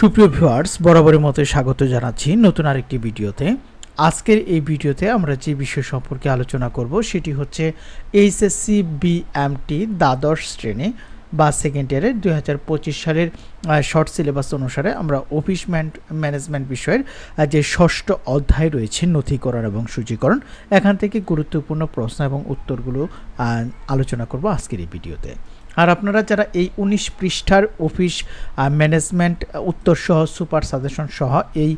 সুপ্রিয় ভিউয়ার্স, বরাবরের মতো স্বাগত জানাচ্ছি নতুন আরেকটি ভিডিওতে। আজকের এই ভিডিওতে আমরা যে বিষয় সম্পর্কে আলোচনা করব সেটি হচ্ছে এইচএসসি বিএমটি দ্বাদশ শ্রেণি বা সেকেন্ড ইয়ারের দু হাজার পঁচিশ সালের শর্ট সিলেবাস অনুসারে আমরা অফিস ম্যানেজমেন্ট বিষয়ের যে ষষ্ঠ অধ্যায় রয়েছে নথিকরণ এবং সূচীকরণ, এখান থেকে গুরুত্বপূর্ণ প্রশ্ন এবং উত্তরগুলো আলোচনা করব আজকের এই ভিডিওতে। আর আপনারা যারা এই উনিশ পৃষ্ঠার অফিস ম্যানেজমেন্ট উত্তর সহ সুপার সাজেশন সহ এই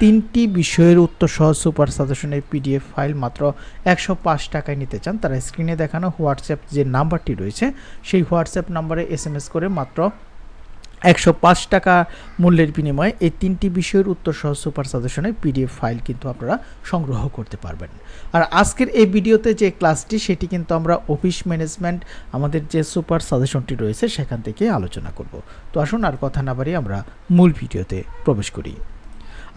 তিনটি বিষয়ের উত্তর সহ সুপার সাজেশনের পিডিএফ ফাইল মাত্র একশো পাঁচ টাকায় নিতে চান, তারা স্ক্রিনে দেখানো হোয়াটসঅ্যাপ যে নাম্বারটি রয়েছে, সেই হোয়াটসঅ্যাপ নাম্বারে এস করে মাত্র একশো পাঁচ টাকা মূল্যের বিনিময়ে এই তিনটি বিষয়ের উত্তর সহ সুপার সাজেশনের পিডিএফ ফাইল কিন্তু আপনারা সংগ্রহ করতে পারবেন। আর আজকের এই ভিডিওতে যে ক্লাসটি, সেটি কিন্তু আমরা অফিস ম্যানেজমেন্ট, আমাদের যে সুপার সাজেশনটি রয়েছে, সেখান থেকে আলোচনা করব। তো আসুন আর কথা না বাড়িয়ে আমরা মূল ভিডিওতে প্রবেশ করি।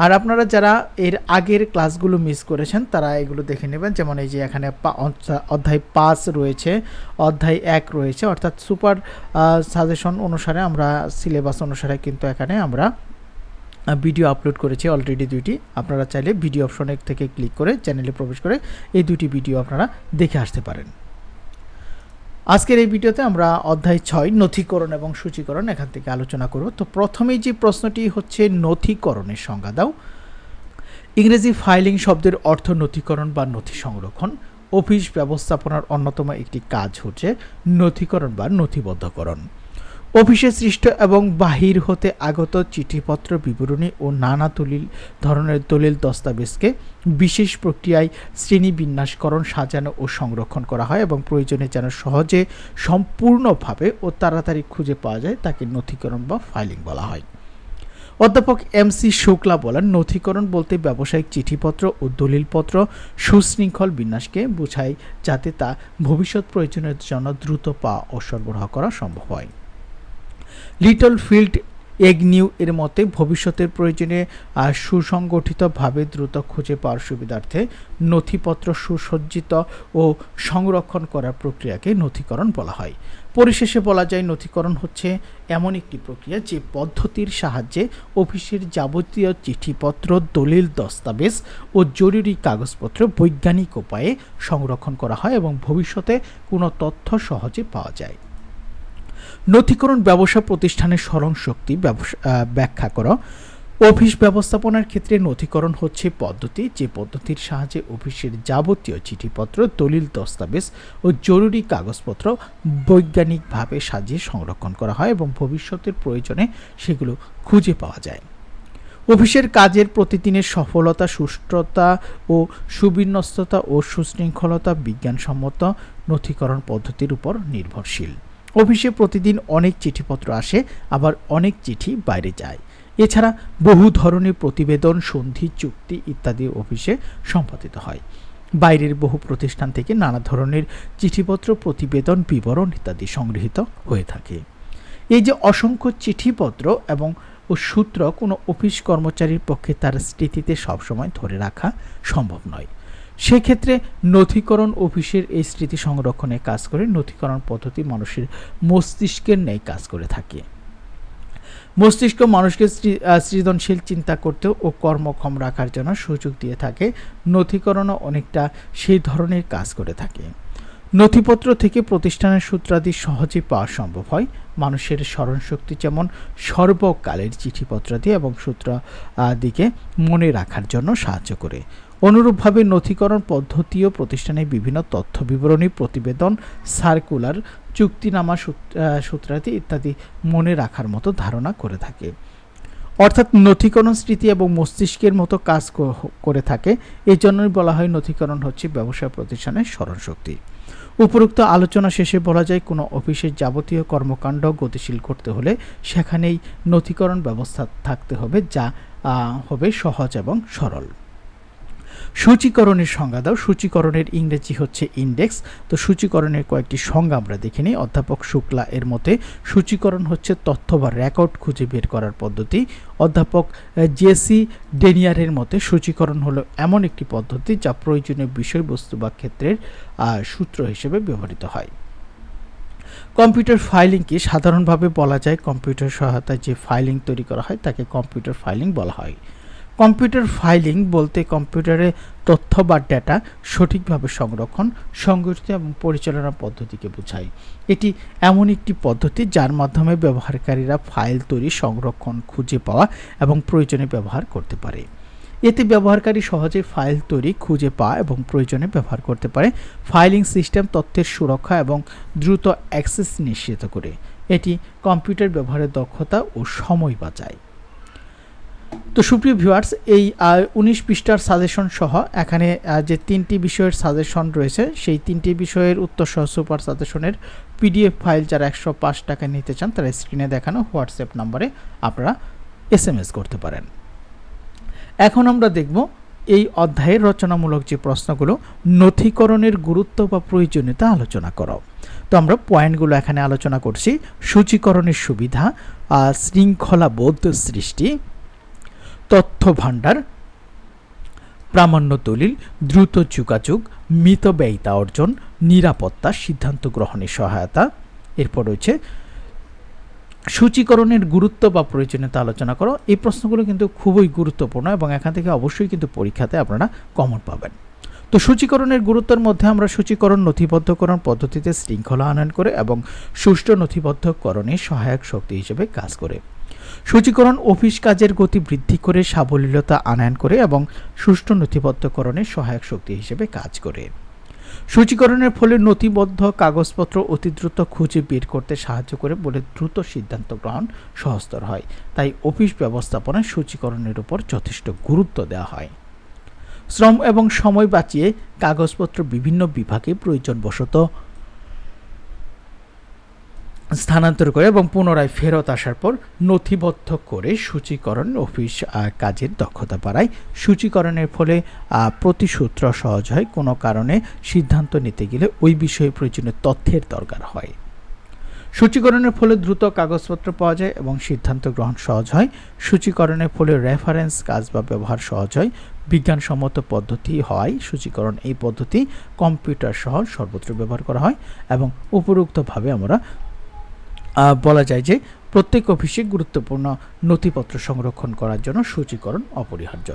আর আপনারা যারা এর আগের ক্লাসগুলো মিস করেছেন, তারা এগুলো দেখে নেবেন। যেমন এই যে এখানে অধ্যায়- পাঁচ রয়েছে, অধ্যায় এক রয়েছে। অর্থাৎ সুপার সাজেশন অনুসারে আমরা সিলেবাস অনুসারে কিন্তু এখানে আমরা ভিডিও আপলোড করেছি অলরেডি দুইটি। আপনারা চাইলে ভিডিও অপশনে থেকে ক্লিক করে চ্যানেলে প্রবেশ করে এই দুটি ভিডিও আপনারা দেখে আসতে পারেন। আজকের এই ভিডিওতে আমরা অধ্যায় ছয়, নথিকরণ এবং সূচীকরণ এখান থেকে আলোচনা করব। তো প্রথমেই যে প্রশ্নটি হচ্ছে, নথিকরণের সংজ্ঞা দাও। ইংরেজি ফাইলিং শব্দের অর্থ নথিকরণ বা নথি সংরক্ষণ। অফিস ব্যবস্থাপনার অন্যতম একটি কাজ হচ্ছে নথিকরণ বা নথিবদ্ধকরণ। অফিসে সৃষ্ট এবং বাহির হতে আগত চিঠিপত্র বিবরণী ও নানা দলিল, ধরনের দলিল দস্তাবেজকে বিশেষ প্রক্রিয়ায় শ্রেণীবিন্যাসকরণ, সাজানো ও সংরক্ষণ করা হয় এবং প্রয়োজনে যেন সহজে, সম্পূর্ণভাবে ও তাড়াতাড়ি খুঁজে পাওয়া যায় তাকে নথিকরণ বা ফাইলিং বলা হয়। অধ্যাপক এম সি শুক্লা বলেন, নথিকরণ বলতে ব্যবসায়িক চিঠিপত্র ও দলিলপত্র সুশৃঙ্খল বিন্যাসকে বোঝায় যাতে তা ভবিষ্যৎ প্রয়োজনের জন্য দ্রুত পা ও সরবরাহ করা সম্ভব হয়। লিটল ফিল্ড এগনিউ এর মতে ভবিষ্যতের প্রয়োজনে সুসংগঠিতভাবে দ্রুত খুঁজে পাওয়ার সুবিধার্থে নথিপত্র সুসজ্জিত ও সংরক্ষণ করার প্রক্রিয়াকে নথিকরণ বলা হয়। পরিশেষে বলা যায়, নথিকরণ হচ্ছে এমন একটি প্রক্রিয়া যে পদ্ধতির সাহায্যে অফিসের যাবতীয় চিঠিপত্র, দলিল, দস্তাবেজ ও জরুরি কাগজপত্র বৈজ্ঞানিক উপায়ে সংরক্ষণ করা হয় এবং ভবিষ্যতে কোনো তথ্য সহজে পাওয়া যায়। নথিকরণ ব্যবসা প্রতিষ্ঠানের স্মরণ শক্তি ব্যাখ্যা করা। অফিস ব্যবস্থাপনার ক্ষেত্রে নথিকরণ হচ্ছে পদ্ধতি, যে পদ্ধতির সাহায্যে অফিসের যাবতীয় চিঠিপত্র, দলিল, দস্তাবেজ ও জরুরি কাগজপত্র বৈজ্ঞানিকভাবে সাজিয়ে সংরক্ষণ করা হয় এবং ভবিষ্যতের প্রয়োজনে সেগুলো খুঁজে পাওয়া যায়। অফিসের কাজের প্রতিদিনের সফলতা, সুষ্ঠুতা ও সুবিন্যস্ততা ও সুশৃঙ্খলতা বিজ্ঞানসম্মত নথিকরণ পদ্ধতির উপর নির্ভরশীল। অফিসে প্রতিদিন অনেক চিঠিপত্র আসে, আবার অনেক চিঠি বাইরে যায়। এছাড়া বহু ধরনের প্রতিবেদন, সন্ধি, চুক্তি ইত্যাদি অফিসে সম্পাদিত হয়। বাইরের বহু প্রতিষ্ঠান থেকে নানা ধরনের চিঠিপত্র, প্রতিবেদন, বিবরণ ইত্যাদি সংগৃহীত হয়ে থাকে। এই যে অসংখ্য চিঠিপত্র এবং ও সূত্র কোনো অফিস কর্মচারীর পক্ষে তার স্মৃতিতে সবসময় ধরে রাখা সম্ভব নয়। সেক্ষেত্রে নথিকরণ অফিসের এই স্মৃতি সংরক্ষণে কাজ করে নথিকরণ পদ্ধতি মানুষের মস্তিষ্কের ন্যায় কাজ করে থাকে। মস্তিষ্ক মানুষকে সৃজনশীল চিন্তা করতে ও কর্মক্ষম রাখার জন্য সুযোগ দিয়ে থাকে। নথিকরণও অনেকটা সেই ধরনের কাজ করে থাকে। নথিপত্র থেকে প্রতিষ্ঠানের সূত্রাদি সহজে পাওয়া সম্ভব হয়। মানুষের স্মরণশক্তি যেমন সর্বকালের চিঠিপত্রাদি এবং সূত্র দিকে মনে রাখার জন্য সাহায্য করে। অনুরূপভাবে নথিকরণ পদ্ধতিও প্রতিষ্ঠানের বিভিন্ন তথ্য বিবরণী, প্রতিবেদন সার্কুলার চুক্তিনামা সূত্রাদি ইত্যাদি মনে রাখার মতো ধারণা করে থাকে। অর্থাৎ নথিকরণ স্মৃতি এবং মস্তিষ্কের মতো কাজ করে থাকে। এই জন্যই বলা হয় নথিকরণ হচ্ছে ব্যবসা প্রতিষ্ঠানের স্মরণশক্তি। উপরোক্ত আলোচনা শেষে বলা যায়, কোনো অফিসের যাবতীয় কর্মকাণ্ড গতিশীল করতে হলে সেখানেই নথিকরণ ব্যবস্থা থাকতে হবে, যা হবে সহজ এবং সরল। সূচীকরণের সংজ্ঞা দাও। সূচীকরণের ইংরেজি হচ্ছে ইন্ডেক্স তো সূচীকরণের কয়েকটি সংজ্ঞা আমরা দেখে নিই। অধ্যাপক শুক্লা এর মতে, সূচীকরণ হচ্ছে তথ্য বা রেকর্ড খুঁজে বের করার পদ্ধতি। অধ্যাপক জেসি ডেনিয়ারের মতে, সূচীকরণ হলো এমন একটি পদ্ধতি যা প্রয়োজনীয় বিষয়বস্তু বা ক্ষেত্রের সূত্র হিসেবে ব্যবহৃত হয়। কম্পিউটার ফাইলিং কি? সাধারণভাবে বলা যায় কম্পিউটার সহায়তায় যে ফাইলিং তৈরি করা হয়, তাকে কম্পিউটার ফাইলিং বলা হয়। কম্পিউটার ফাইলিং বলতে কম্পিউটারে তথ্য বা ডেটা সঠিকভাবে সংরক্ষণ, সংগঠিত এবং পরিচালনা পদ্ধতিকে বোঝায়। এটি এমন একটি পদ্ধতি যার মাধ্যমে ব্যবহারকারীরা ফাইল তৈরি, সংরক্ষণ খুঁজে পাওয়া এবং প্রয়োজনে ব্যবহার করতে পারে। এতে ব্যবহারকারী সহজে ফাইল তৈরি, খুঁজে পাওয়া এবং প্রয়োজনে ব্যবহার করতে পারে। ফাইলিং সিস্টেম তথ্যের সুরক্ষা এবং দ্রুত অ্যাক্সেস নিশ্চিত করে। এটি কম্পিউটার ব্যবহারের দক্ষতা ও সময় বাঁচায়। তো সুপ্রিয় ভিউয়ার্স এই উনিশ পৃষ্ঠার সাজেশন সহ এখানে যে তিনটি বিষয়ের সাজেশন রয়েছে, সেই তিনটি বিষয়ের উত্তর সহ সুপার সাজেশনের পিডিএফ ফাইল যারা একশো পাঁচ টাকা নিতে চান, তারা স্ক্রিনে দেখানো হোয়াটসঅ্যাপ নম্বরে আপনারা এস করতে পারেন। এখন আমরা দেখব এই অধ্যায়ের রচনামূলক যে প্রশ্নগুলো, নথিকরণের গুরুত্ব বা প্রয়োজনীয়তা আলোচনা করো। তো আমরা পয়েন্টগুলো এখানে আলোচনা করছি, সূচীকরণের সুবিধা শৃঙ্খলাবোধ সৃষ্টি তথ্য ভাণ্ডার প্রামাণ্য দলিল, দ্রুত যোগাযোগ মিতব্যয়িতা অর্জন, নিরাপত্তা, সিদ্ধান্ত গ্রহণে সহায়তা। এরপর রয়েছে, সূচীকরণের গুরুত্ব বা প্রয়োজনীয়তা আলোচনা করো। এই প্রশ্নগুলো কিন্তু খুবই গুরুত্বপূর্ণ এবং এখান থেকে অবশ্যই কিন্তু পরীক্ষাতে আপনারা কমন পাবেন। তো সূচীকরণের গুরুত্বের মধ্যে আমরা সূচীকরণ, নথিবদ্ধকরণ পদ্ধতিতে শৃঙ্খলা আনয়ন করে এবং সুষ্ঠু নথিবদ্ধকরণে সহায়ক শক্তি হিসেবে কাজ করে। সূচীকরণ অফিস কাজের গতি বৃদ্ধি করে সাবলীলতা আনয়ন করে এবং সুষ্ঠু নথিবদ্ধকরণে সহায়ক শক্তি হিসেবে কাজ করে। সূচীকরণের ফলে নথিবদ্ধ কাগজপত্র অতি দ্রুত খুঁজে বের করতে সাহায্য করে বলে দ্রুত সিদ্ধান্ত গ্রহণ সহজতর হয়। তাই অফিস ব্যবস্থাপনায় সূচীকরণের উপর যথেষ্ট গুরুত্ব দেওয়া হয়। শ্রম এবং সময় বাঁচিয়ে কাগজপত্র বিভিন্ন বিভাগে প্রয়োজনবশত স্থানান্তর করে এবং পুনরায় ফেরত আসার পর নথিবদ্ধ করে সূচীকরণ অফিস কাজের দক্ষতা বাড়ায়। সূচীকরণের ফলে প্রতিসূত্র সহজ হয়। কোনো কারণে সিদ্ধান্ত নিতে গেলে ওই বিষয়ে প্রয়োজনীয় তথ্যের দরকার হয়। সূচীকরণের ফলে দ্রুত কাগজপত্র পাওয়া যায় এবং সিদ্ধান্ত গ্রহণ সহজ হয়। সূচীকরণের ফলে রেফারেন্স কাজ বা ব্যবহার সহজ হয়। বিজ্ঞানসম্মত পদ্ধতি হয়। সূচীকরণ এই পদ্ধতি কম্পিউটার সহ সর্বত্র ব্যবহার করা হয় এবং উপরোক্তভাবে আমরা বলা যায় যে প্রত্যেক অফিসে গুরুত্বপূর্ণ নথিপত্র সংরক্ষণ করার জন্য সূচীকরণ অপরিহার্য।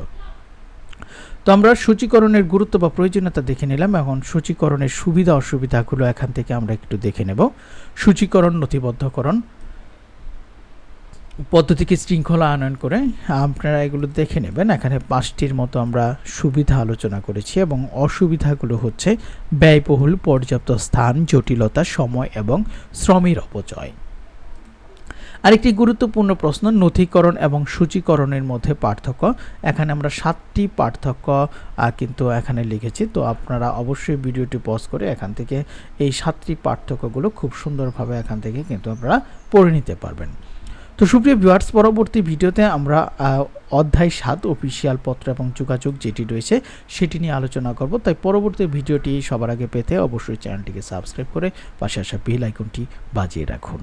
তো আমরা সূচীকরণের গুরুত্ব বা প্রয়োজনীয়তা দেখে নিলাম। এখন সূচীকরণের সুবিধা অসুবিধাগুলো এখান থেকে আমরা একটু দেখে নেব। সূচীকরণ, নথিবদ্ধকরণ পদ্ধতিকে শৃঙ্খলা আনয়ন করে আপনারা এগুলো দেখে নেবেন। এখানে পাঁচটির মতো আমরা সুবিধা আলোচনা করেছি এবং অসুবিধাগুলো হচ্ছে ব্যয়বহুল পর্যাপ্ত স্থান, জটিলতা, সময় এবং শ্রমের অপচয়। আরেকটি গুরুত্বপূর্ণ প্রশ্ন, নথিকরণ এবং সূচীকরণের মধ্যে পার্থক্য। এখানে আমরা সাতটি পার্থক্য কিন্তু এখানে লিখেছি। তো আপনারা অবশ্যই ভিডিওটি পজ করে এখান থেকে এই সাতটি পার্থক্যগুলো খুব সুন্দরভাবে এখান থেকে কিন্তু আপনারা পড়ে নিতে পারবেন। তো সুপ্রিয় ভিউয়ার্স পরবর্তী ভিডিওতে আমরা অধ্যায় সাত অফিসিয়াল পত্র এবং যোগাযোগ যেটি রয়েছে সেটি নিয়ে আলোচনা করব। তাই পরবর্তী ভিডিওটি সবার আগে পেতে অবশ্যই চ্যানেলটিকে সাবস্ক্রাইব করে পাশে আসা বেল আইকনটি বাজিয়ে রাখুন।